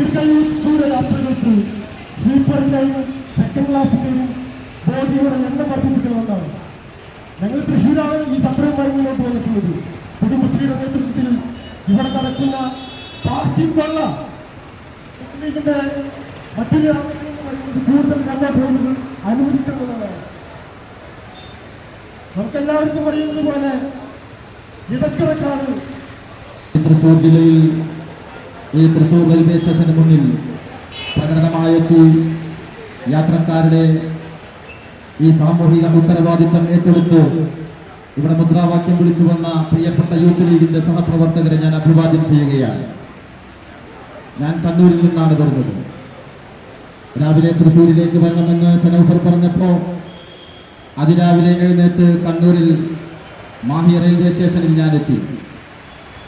യാത്രകൾക്ക് സ്ലീപ്പറിന്റെയും സെക്കൻഡ് ക്ലാസിന്റെയും ബോഡിയുടെ എണ്ണം വർദ്ധിപ്പിക്കണമെന്നാണ് ഞങ്ങൾ തൃശ്ശൂരാണ് ഈ സമരം മുന്നോട്ട് വന്നിട്ടുള്ളത്. കുടുംബശ്രീയുടെ നേതൃത്വത്തിൽ ഇവിടെ നടക്കുന്ന പാർക്കിംഗ് കൊള്ള ലീഗിന്റെ മറ്റൊരു ആവശ്യം എന്ന് പറയുന്നത് കൂടുതൽ നല്ല റൂമുകൾ അനുവദിക്കുന്നതാണ് നമുക്കെല്ലാവർക്കും അറിയുന്നത് പോലെ ഇടക്കിടക്കാണ് തൃശൂർ ജില്ലയിൽ ഈ തൃശൂർ റെയിൽവേ സ്റ്റേഷന് മുന്നിൽ പ്രകടനമായെത്തി യാത്രക്കാരുടെ ഈ സാമൂഹിക ഉത്തരവാദിത്തം ഏറ്റെടുത്ത്. ഇവിടെ മുദ്രാവാക്യം വിളിച്ചു വന്ന പ്രിയപ്പെട്ട യൂത്ത് ലീഗിന്റെ സഹപ്രവർത്തകരെ ഞാൻ അഭിവാദ്യം ചെയ്യുകയാണ്. ഞാൻ കണ്ണൂരിൽ നിന്നാണ് വരുന്നത്. രാവിലെ തൃശ്ശൂരിലേക്ക് വരണമെന്ന് സനൗഫർ പറഞ്ഞപ്പോൾ അതിരാവിലെ എഴുന്നേറ്റ് കണ്ണൂരിൽ മാഹി റെയിൽവേ സ്റ്റേഷനിൽ ഞാൻ എത്തി.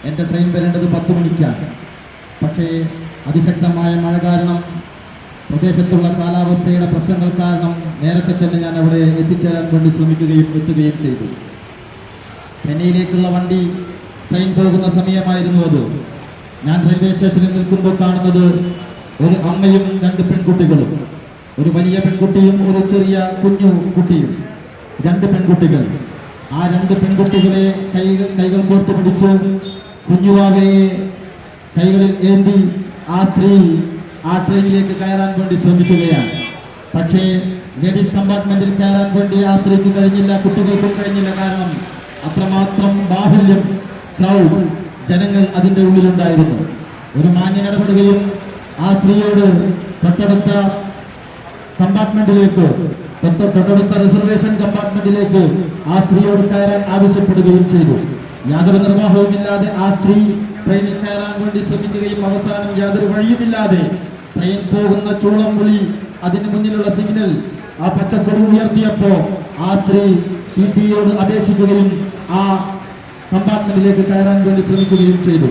എന്റെ ട്രെയിൻ വരേണ്ടത് പത്ത് മണിക്കാണ്. പക്ഷേ അതിശക്തമായ മഴ കാരണം പ്രദേശത്തുള്ള കാലാവസ്ഥയുടെ പ്രശ്നങ്ങൾ കാരണം നേരത്തെ തന്നെ ഞാൻ അവിടെ എത്തിച്ചേരാൻ വേണ്ടി ശ്രമിക്കുകയും എത്തുകയും ചെയ്തു. ചെന്നൈയിലേക്കുള്ള വണ്ടി ട്രെയിൻ പോകുന്ന സമയമായിരുന്നു അത്. ഞാൻ റെയിൽവേ സ്റ്റേഷനിൽ നിൽക്കുമ്പോൾ കാണുന്നത് ഒരു അമ്മയും രണ്ട് പെൺകുട്ടികളും ഒരു വലിയ പെൺകുട്ടിയും ഒരു ചെറിയ കുഞ്ഞു കുട്ടിയും രണ്ട് പെൺകുട്ടികൾ. ആ രണ്ട് പെൺകുട്ടികളെ കൈകൾ കൈകൾ കോർത്ത് പിടിച്ച് കുഞ്ഞുവാവയെ കൈകളിൽ ഏന്തി ആ സ്ത്രീ ആ ട്രെയിനിലേക്ക് കയറാൻ വേണ്ടി ശ്രമിക്കുകയാണ്. പക്ഷേ ലേഡീസ് കമ്പാർട്ട്മെന്റിൽ കയറാൻ വേണ്ടി ആ സ്ത്രീക്ക് കഴിഞ്ഞില്ല കുട്ടികൾക്കും കഴിഞ്ഞില്ല. കാരണം അത്രമാത്രം ബാഹുല്യം ക്രൗഡ് ജനങ്ങൾ അതിന്റെ ഉള്ളിലുണ്ടായിരുന്നു. ഒരു മാന്യ ഇടപെടുകയും ആ സ്ത്രീയോട് തൊട്ടടുത്ത കമ്പാർട്ട്മെന്റിലേക്ക് തൊട്ട- തൊട്ടടുത്ത റിസർവേഷൻ കമ്പാർട്ട്മെന്റിലേക്ക് ആ സ്ത്രീയോട് കയറാൻ ആവശ്യപ്പെടുകയും ചെയ്തു. യാതൊരു നിർവാഹവുമില്ലാതെ ആ സ്ത്രീ ട്രെയിനിൽ കയറാൻ വേണ്ടി ശ്രമിക്കുകയും അവസാനം യാതൊരു വഴിയുമില്ലാതെ ട്രെയിൻ പോകുന്ന ചൂളം പുളി അതിന് മുന്നിലുള്ള സിഗ്നൽ ആ പച്ചക്കൊടി ഉയർത്തിയപ്പോ ആ സ്ത്രീ ടി ടിയോട് അപേക്ഷിക്കുകയും ആ കമ്പാർട്ട്മെന്റിലേക്ക് കയറാൻ വേണ്ടി ശ്രമിക്കുകയും ചെയ്തു.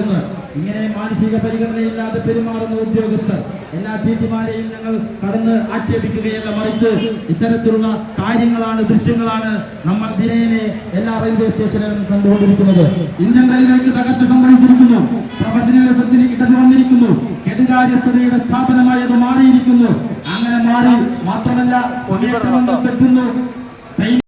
എന്ന് ഇങ്ങനെ മാനസിക പരിഗണനയില്ലാതെ പെരുമാറുന്ന ഉദ്യോഗസ്ഥർ എല്ലാ ടിമാരെയും ഞങ്ങൾ കടന്ന് ആക്ഷേപിക്കുകയല്ല മറിച്ച് ഇത്തരത്തിലുള്ള കാര്യങ്ങളാണ് ദൃശ്യങ്ങളാണ് നമ്മൾ ദിനേനെ എല്ലാ റെയിൽവേ സ്റ്റേഷനിലും കണ്ടുകൊണ്ടിരിക്കുന്നത്. ഇന്ത്യൻ റെയിൽവേക്ക് തകർച്ച സംഭവിച്ചിരിക്കുന്നു. പ്രൊഫഷണലിസത്തിന് ഇടതു വന്നിരിക്കുന്നു. കെടുകാര്യസ്ഥതയുടെ സ്ഥാപനങ്ങൾ